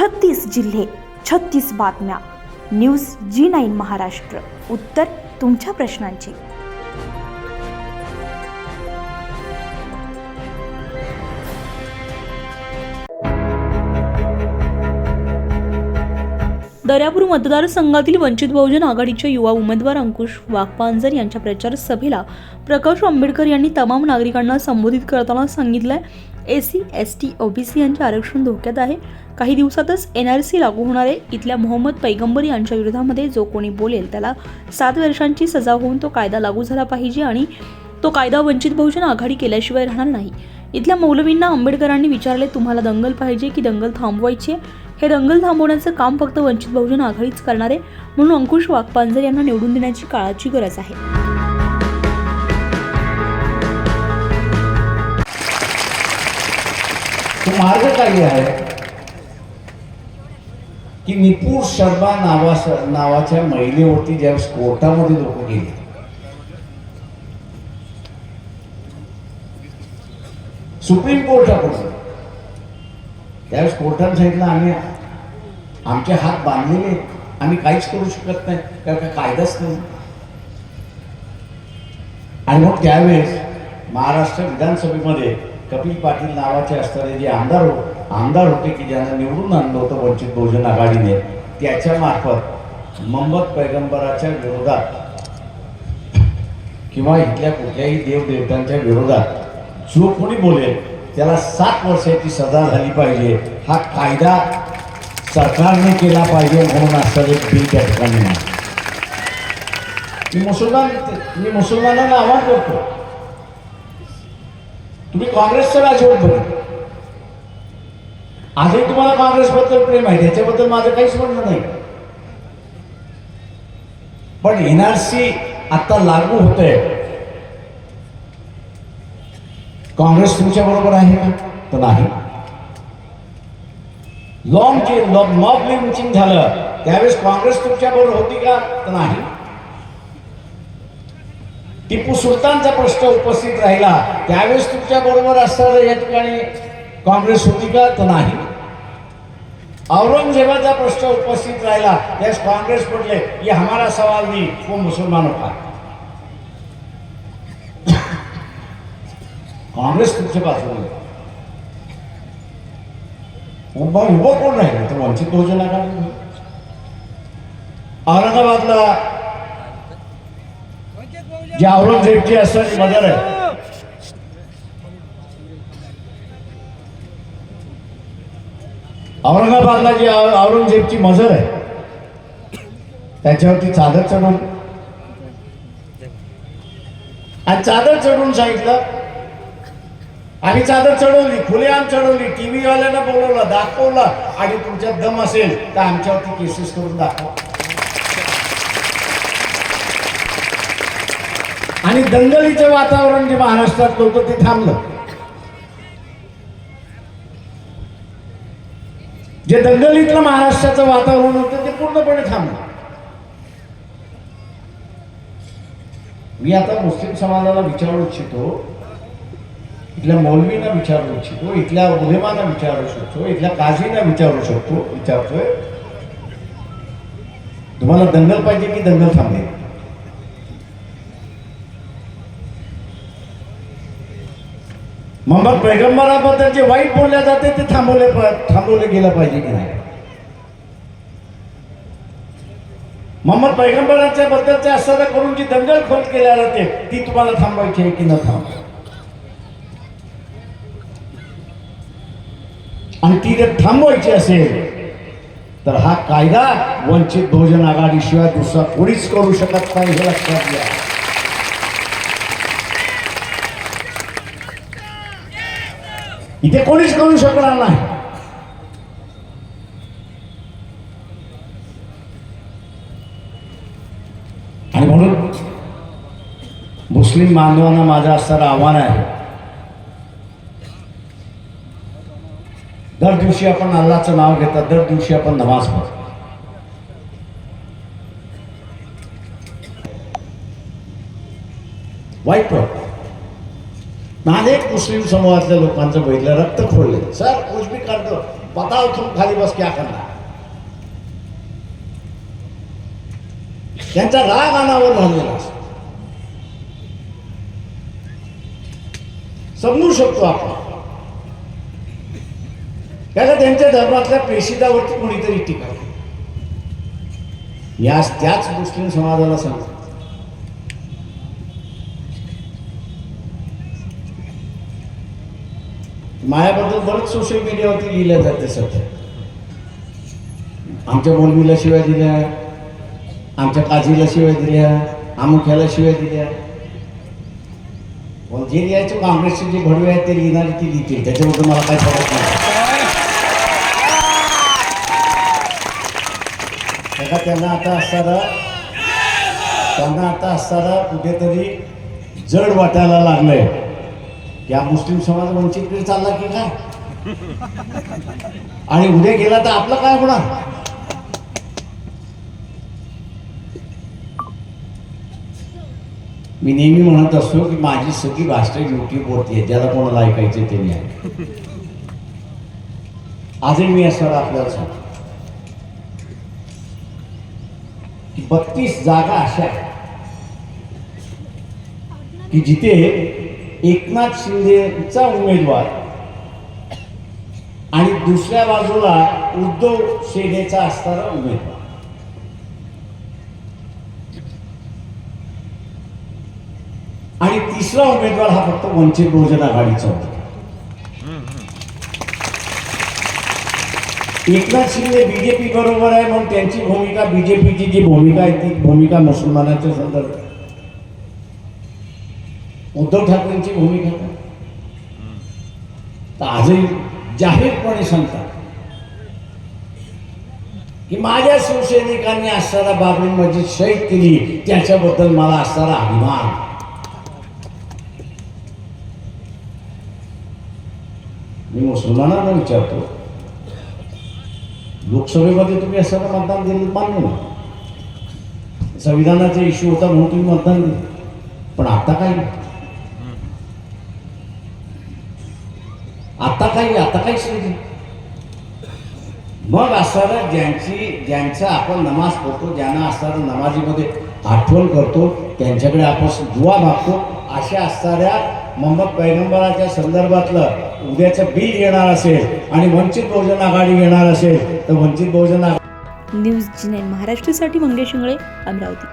छत्तीस जिल्हे छत्तीस बातम्या. News G nine Maharashtra. उत्तर तुमच्या प्रश्नांची. दर्यापूर मतदारसंघातील वंचित बहुजन आघाडीचे युवा उमेदवार अंकुश वाघपांजर यांच्या प्रचार सभेला प्रकाश आंबेडकर यांनी तमाम नागरिकांना संबोधित करताना सांगितलंय. S C S T O B C यांचे आरक्षण धोक्यात आहे. काही दिवसातच एन आर सी लागू होणार आहे. इथल्या मोहम्मद पैगंबर यांच्या विरोधामध्ये जो कोणी बोलेल त्याला सात वर्षांची सजा होऊन तो कायदा लागू झाला पाहिजे आणि तो कायदा वंचित बहुजन आघाडी केल्याशिवाय राहणार नाही. इथल्या मौलवींना आंबेडकरांनी विचारले तुम्हाला दंगल पाहिजे की दंगल थांबवायची हे दंगल थांबवण्याचं काम फक्त वंचित बहुजन आघाडीच करणार आहे. म्हणून अंकुश वाघपांजर यांना निवडून देण्याची काळाची गरज आहे. मार्ग काही आहे की निपूर शर्मा नावा नावाच्या महिलेवरती ज्यावेळेस कोर्टामध्ये लोक गेले. सुप्रीम कोर्टाकडून. त्यावेळेस कोर्टाने सांगितलं आम्ही आमचे हात बांधलेले आम्ही काहीच करू शकत नाही. कारण का कायदाच नाही. आणि मग त्यावेळेस महाराष्ट्र विधानसभेमध्ये कपिल पाटील नावाचे असणारे जे आमदार हो आमदार होते की ज्यांना निवडून आणलं होतं वंचित बहुजन आघाडीने त्याच्या मार्फत मोहम्मद पैगंबराच्या विरोधात किंवा इथल्या कुठल्याही देवदेवतांच्या विरोधात जो कोणी बोलेल त्याला सात वर्षाची सजा झाली पाहिजे. हा कायदा सरकारने केला पाहिजे म्हणून असं एक बिल त्या ठिकाणी मी मुसलमान मी मुसलमानांना आव्हान करतो. तुम्ही काँग्रेसचं राजवट बघा. आजही तुम्हाला काँग्रेसबद्दल प्रेम आहे त्याच्याबद्दल माझं काहीच म्हणणं नाही. पण एनआरसी आता लागू होते काँग्रेस तुमच्या बरोबर आहे का? तर नाही. लॉंग जे मॉब लिंचिंग झालं. त्यावेळेस काँग्रेस तुमच्या बरोबर होती का? तर नाही. टिपू सुलतानचा प्रश्न उपस्थित राहिला. त्यावेळेस तुमच्या बरोबर असताना या ठिकाणी काँग्रेस होती का? तर नाही. औरंगजेबाचा प्रश्न उपस्थित राहिला. त्यास काँग्रेस म्हटले ये हमारा सवाल नाही वो मुसलमानों का. काँग्रेस तुमच्या बाजूला उभं उभं कोण राहिलं? तर वंचित बहुजन आघाडी औरंगाबादला जे औरंगजेबची असणारी मदर आहे. औरंगाबादला जी औरंगजेबची मजर आहे त्याच्यावरती चादर चढून. आणि चादर चढवून सांगितलं आणि चादर चढवली खुलेआम चढवली टीव्ही वाल्यांना बोलवलं दाखवलं आणि तुमच्यात दम असेल तर आमच्यावरती केसेस करून दाखवा. आणि दंगलीचं वातावरण जे महाराष्ट्रात होतं ते थांबलं. जे दंगलीतलं महाराष्ट्राचं वातावरण होतं ते पूर्णपणे थांबलं. मी आता मुस्लिम समाजाला विचारू इच्छितो इथल्या मौलवींना विचारू इच्छितो इथल्या उदयमाना विचारू शकतो इथल्या काझींना विचारू शकतो विचारतोय. तुम्हाला दंगल पाहिजे की दंगल थांबेल? मोहम्मद पैगंबराबद्दल जे वाईट बोलल्या जाते ते थांबवले थांबवले गेलं पाहिजे की नाही? मोहम्मद पैगंबराच्या बद्दलच्या असं करून जी दंगल खोल केल्या जाते ती तुम्हाला थांबवायची आहे की न थांब? आणि ती जर थांबवायची असेल तर हा कायदा वंचित बहुजन आघाडीशिवाय दुसरा कोणीच करू शकत नाही हे लक्षात घ्या. इथे कोणीच करू शकणार नाही. आणि म्हणून मुस्लिम बांधवांना माझं असणारं आव्हान आहे. दर दिवशी आपण अल्लाचं नाव घेतात दर दिवशी आपण नमाज पडतो वाईट प्रॉब्लेम अनेक मुस्लिम समूहातल्या लोकांचं बघितलं रक्त खोडले सर कुछ भी कर दो बताओ तुम खाली बस क्या करणार त्यांचा राग अनावर झालेला असतो. समजू शकतो आपण. त्याला त्यांच्या धर्मातल्या प्रेषितावरती कोणीतरी टीका केली. या त्याच मुस्लिम समाजाला सांगतो मायाबद्दल बरंच सोशल मीडियावरती लिहिलं जाते सध्या आमच्या मोलमीला शिवाय दिल्या आमच्या काजीला शिवाय दिल्या अमुख्याला शिवाय दिल्या. पण जे लिहायचे काँग्रेसचे जे भडवे आहेत ते लिहिणारे ती लिहितील. त्याच्याबद्दल मला काही फरक नाही. त्याला त्यांना आता असताना त्यांना आता असताना कुठेतरी जड वाटायला लागलंय. या मुस्लिम समाज वंचितकडे चालला की काय? आणि उद्या गेला तर आपलं काय होणार? मी नेहमी म्हणत असतो की माझी सगळी भाषा युट्यूबवरती आहे ज्याला कोणाला ऐकायचे ते मी आहे आजही मी असं आपल्याला सांगतो. की बत्तीस जागा अशा आहेत की जिथे एकनाथ शिंदेचा उमेदवार. आणि दुसऱ्या बाजूला उद्धव सेनेचा असणारा उमेदवार. आणि तिसरा उमेदवार हा फक्त वंचित बहुजन आघाडीचा होता. एकनाथ शिंदे बीजेपी बरोबर आहे म्हणून त्यांची भूमिका बीजेपीची जी भूमिका आहे ती भूमिका मुसलमानाच्या संदर्भात. उद्धव ठाकरेंची भूमिका. काय तर आजही जाहीरपणे सांगतात की माझ्या शिवसैनिकांनी असणारा बाबरी मस्जिद शहीद केली त्याच्याबद्दल मला असणारा अभिमान. मी मुसलमानांना विचारतो लोकसभेमध्ये तुम्ही असताना मतदान दिलं मान्य ना संविधानाचा इश्यू होता म्हणून तुम्ही मतदान दिलं. पण आता काय? आता काही आता काहीच नाही. मग असणारं ज्यांची ज्यांचा आपण नमाज पढतो ज्यांना असणारं नमाजीमध्ये आठवण करतो त्यांच्याकडे आपण दुवा मागतो अशा असणाऱ्या मोहम्मद पैगंबराच्या संदर्भातलं उद्याचं बिल येणार असेल आणि वंचित बहुजन आघाडी येणार असेल तर वंचित बहुजन आघाडी न्यूज जी नाईन महाराष्ट्रासाठी मंगेश शिंगळे अमरावती.